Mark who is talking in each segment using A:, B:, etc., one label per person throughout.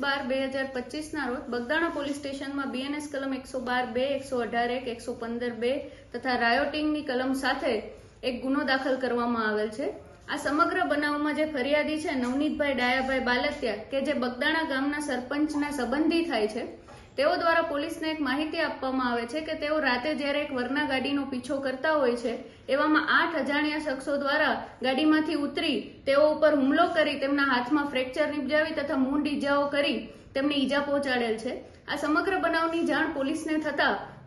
A: બાર બે હજાર પચીસના રોજ બગદાણા પોલીસ સ્ટેશનમાં બીએનએસ કલમ એકસો બાર બે, એકસો અઢાર એક, એકસો પંદર બે તથા રાયોટિંગની કલમ સાથે એક ગુનો દાખલ કરવામાં આવેલ છે. આ સમગ્ર બનાવમાં જે ફરિયાદી છે નવનીતભાઈ ડાયાભાઈ બાલતિયા કે જે બગદાણા ગામના સરપંચના સંબંધી થાય છે તેઓ દ્વારા પોલીસને એક માહિતી આપવામાં આવે છે કે તેઓ રાતે જ્યારે એક વરના ગાડીનો પીછો કરતા હોય છે, એવામાં આઠ અજાણ્યા શખ્સો દ્વારા ગાડીમાંથી ઉતરી તેઓ ઉપર હુમલો કરી તેમના હાથમાં ફ્રેક્ચર નિપજાવી તથા મૂંઢ ઈજાઓ કરી તેમને ઈજા પહોંચાડેલ છે. આ સમગ્ર બનાવની જાણ પોલીસને થતા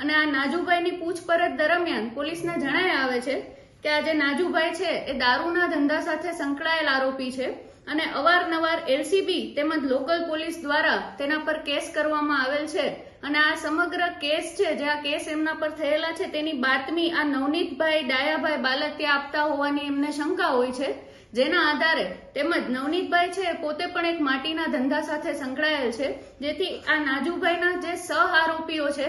A: અને આ નાજુભાઈની પૂછપરછ દરમિયાન પોલીસને જણાય આવે છે કે આ જે નાજુભાઈ છે, એ દારૂના ધંધા સાથે સંકળાયેલ આરોપી છે અને અવારનવાર એલસીબી તેમજ લોકલ પોલીસ દ્વારા તેના પર કેસ કરવામાં આવેલ છે. અને આ સમગ્ર કેસ છે, જે આ કેસ એમના પર થયેલા છે, તેની બાતમી આ નવનીતભાઈ ડાયાભાઈ બાલતિયા આપતા હોવાની એમને શંકા હોય છે. જેના આધારે તેમજ નવનીતભાઈ છે પોતે પણ એક માટીના ધંધા સાથે સંકળાયેલ છે. જેથી આ નાજુભાઈના જે સહ આરોપીઓ છે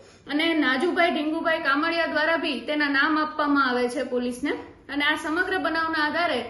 A: અને નાજુભાઈ ઢીંગુભાઈ કામડિયા દ્વારા બી તેના નામ આપવામાં આવે છે પોલીસને. અને આ સમગ્ર બનાવના આધારે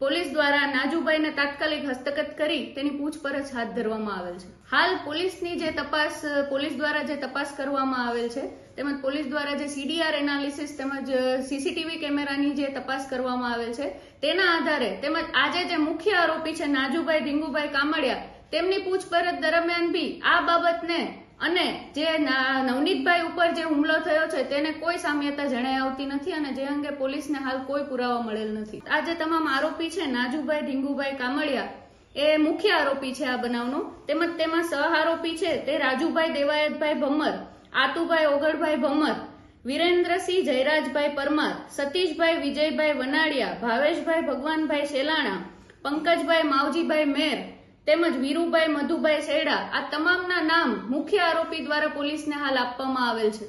A: પોલીસ દ્વારા નાજુભાઈને તાત્કાલિક હસ્તગત કરી તેની પૂછપરછ હાથ ધરવામાં આવેલ છે. હાલ પોલીસની જે તપાસ, પોલીસ દ્વારા જે તપાસ કરવામાં આવેલ છે, તેમજ પોલીસ દ્વારા જે સીડીઆર એનાલિસિસ તેમજ સીસીટીવી કેમેરાની જે તપાસ કરવામાં આવેલ છે, તેના આધારે તેમજ આજે જે મુખ્ય આરોપી છે નાજુભાઈ ઢીંગુભાઈ કામડિયા તેમની પૂછપરછ દરમિયાન બી આ બાબતને અને જે નવનીતભાઈ ઉપર જે હુમલો થયો છે, તેને કોઈ સામ્યતા જણાઈ આવતી નથી અને જે અંગે પોલીસને હાલ કોઈ પુરાવા મળેલ નથી. આ જે તમામ આરોપી છે, નાજુભાઈ ઢીંગુભાઈ કામળિયા. એ મુખ્ય આરોપી છે આ બનાવનો. તેમજ તેમાં સહ આરોપી છે, તે રાજુભાઈ દેવાયતભાઈ ભમર, આતુભાઈ ઓગળભાઈ ભમર, વિરેન્દ્રસિંહ જયરાજભાઈ પરમાર, સતીશભાઈ વિજયભાઈ વનાડિયા ભાવેશભાઈ ભગવાનભાઈ શેલાણા, પંકજભાઈ માવજીભાઈ મેર તેમજ વીરુભાઈ મધુભાઈ સેડા આ તમામના નામ મુખ્ય આરોપી દ્વારા પોલીસને હાલ આપવામાં આવેલ છે.